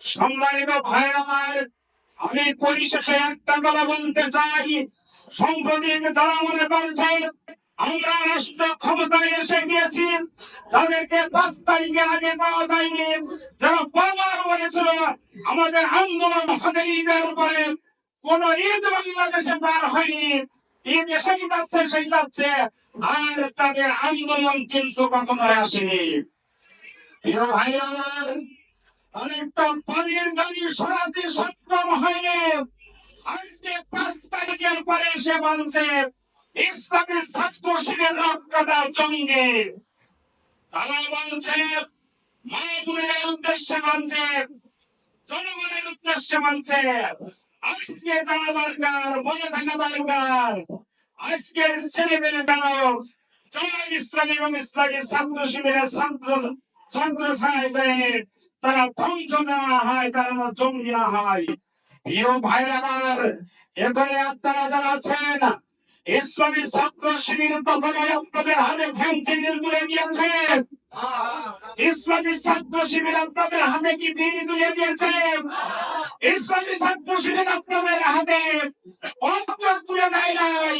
সম্মানিত ভাইয়ের আমার, আমি পরিশেষে একটা কথা বলতে চাই। সাম্প্রতিক যারা মনে করছে, আমরা রাষ্ট্র ক্ষমতায় এসে গিয়েছি যাদেরকে পাঁচ তারিখের আগে পাওয়া যায়নি। যারা বারবার বলেছিল, আমাদের আন্দোলন হবে ঈদের উপরে, কোন ঈদ বাংলাদেশে পার হয়নি। ঈদ এসেই যাচ্ছে, সেই যাচ্ছে, আর তাদের আন্দোলন কিন্তু কখনো আসেনি। ভাই আমার অনেকটা পানির গাড়ি সরাতে সক্ষম হয়নি আজকে পাঁচ তারিখের পরে এসে বলছে, ইসলামী ছাত্র শিবির জঙ্গে। তারা বলছে মা উদ্দেশ্যে বলছে, জনগণের উদ্দেশ্যে বলছে, আজকে জানা দরকার, মনে থাকা দরকার। আজকে ছেলে মেয়ে জানো জামাত ইসলামী এবং ইসলামী ছাত্র শিবিরের ছাত্র ছাত্র সাহেবের তারা ধ্বংস না হয়, তারা যেন জঙ্গি না হয়। প্রিয় ভাইয়ের আমার, এখানে আপনারা যারা আছেন, ইসলামী ছাত্র শিবির তখন আপনাদের হাতে ফ্যান্সিডিল তুলে দিয়েছে। ইসলামী ছাত্র শিবির আপনাদের হাতে কি বিড়ি তুলে দিয়েছে? ইসলামী ছাত্র শিবির আপনাদের হাতে অস্ত্র তুলে দেয় নাই।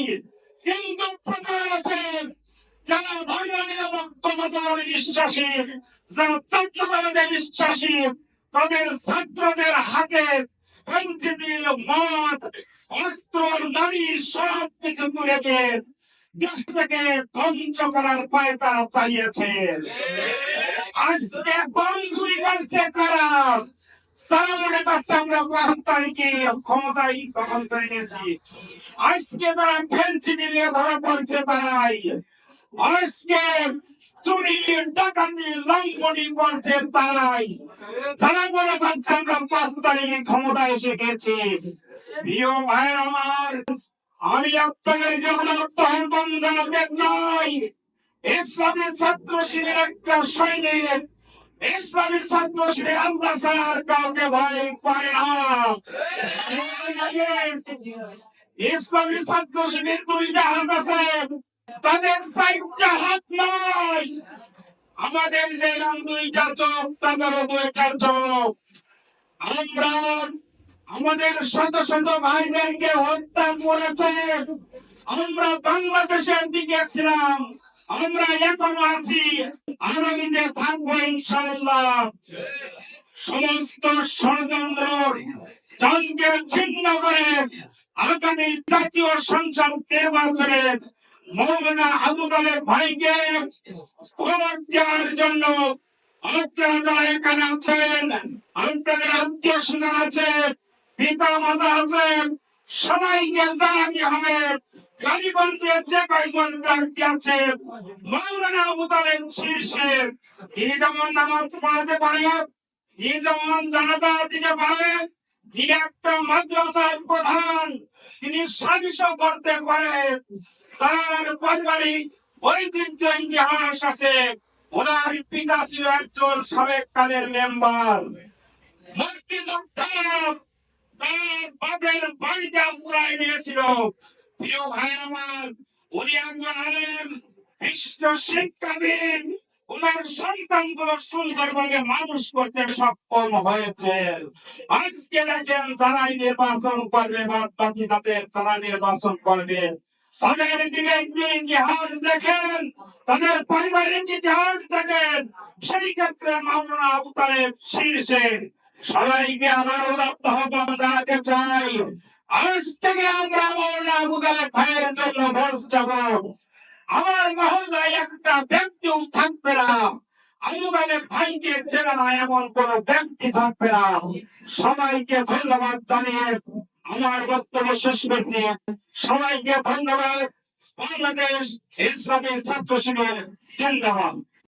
কিন্তু প্রকার আছে, যারা ধর্ম নিরপেক্ষ মতবাদে বিশ্বাসী যারা জাতীয়তাবাদে বিশ্বাসী, তাদের ছাত্রদের হাতে পঞ্চমিল মদ, অস্ত্র, নারী, সব কিছু তুলে দিয়ে দেশ থেকে ধ্বংস করার পায়ে তারা চালিয়েছে। আজকে গরু করছে কারা তারা মনে করছে আমরা পাঁচ তারিখে ক্ষমতায় দখল করে নিয়েছি। আজকে তারা ফেন্সি নিয়ে ধরা পড়ছে তারাই। আজকে চুরি ডাকাতি লঙ্ঘনি করছে তারাই। যারা মনে করছে আমরা পাঁচ তারিখে ক্ষমতায় এসে গেছি। প্রিয় ভাইয়ের আমার, আমি আপনাদের যেমন আহ্বান জানাতে চাই। ইসলামী ছাত্র শিবির একটা সৈনিক। ইসলামী ছাত্র শিবির আল্লাহ আর কাউকে ভয় করে না। ইসলামী ছাত্র শিবির দুইটা হাত আছে। তাদের চারটা হাত নাই আমাদের যে নাম দুইটা চোখ, তাদেরও দুইটা চোখ। আমরা আমাদের শত শত ভাইদেরকে হত্যা করেছে। আমরা বাংলাদেশের দিকে ছিলাম। আমরা এখনও আছি। আগামীতে থাকব ইনশাআল্লাহ। সমস্ত ষড়যন্ত্র জনকে ছিন্ন করে আগামী জাতীয় সংসদ নির্বাচনে মৌলানা আবু তালেব ভাইকে ভোট দেওয়ার জন্য আপনারা এখানে আছেন। আপনাদের আত্মীয় স্বজন আছে পিতা মাতা আছেন সবাইকে জানাতে হবে। গাড়িগঞ্জে যে তিনি যেমন নামাজ পড়াতে পারে, তিনি যেমন জানাজা দিতে পারে, তিনি একটা মাদ্রাসার প্রধান। তিনি সাজিশ করতে পারেন তার পারিবারিক ঐতিহ্য ইতিহাস আছে। ওনার পিতা ছিল একজন সাবেক কালের মেম্বার। মানুষ করতে সক্ষম হয়েছে। আজকে দেখেন যারাই নির্বাচন করবে বা বাকি যাদের তারা নির্বাচন করবে। তাদের দিকে ইতিহাস দেখেন, তাদের পারিবারিক ইতিহাস দেখেন। সেই ক্ষেত্রে মাওলানা আবু তালেব শীর্ষে সবাইকে আমার উদাত্ত আহ্বান জানাতে চাই। আজ থেকে আমরা মাওলানা আবু তালেব ভাইয়ের জন্য ভোট যাব আমার মহল্লায় একটা ব্যক্তিও থাকবে না। আবু তালেব ভাইকে চেনা এমন কোন ব্যক্তি থাকবে না। সবাইকে ধন্যবাদ জানিয়ে আমার বক্তব্য শেষ করছি। সবাইকে ধন্যবাদ। বাংলাদেশ ইসলামী ছাত্র শিবির জিন্দাবাদ।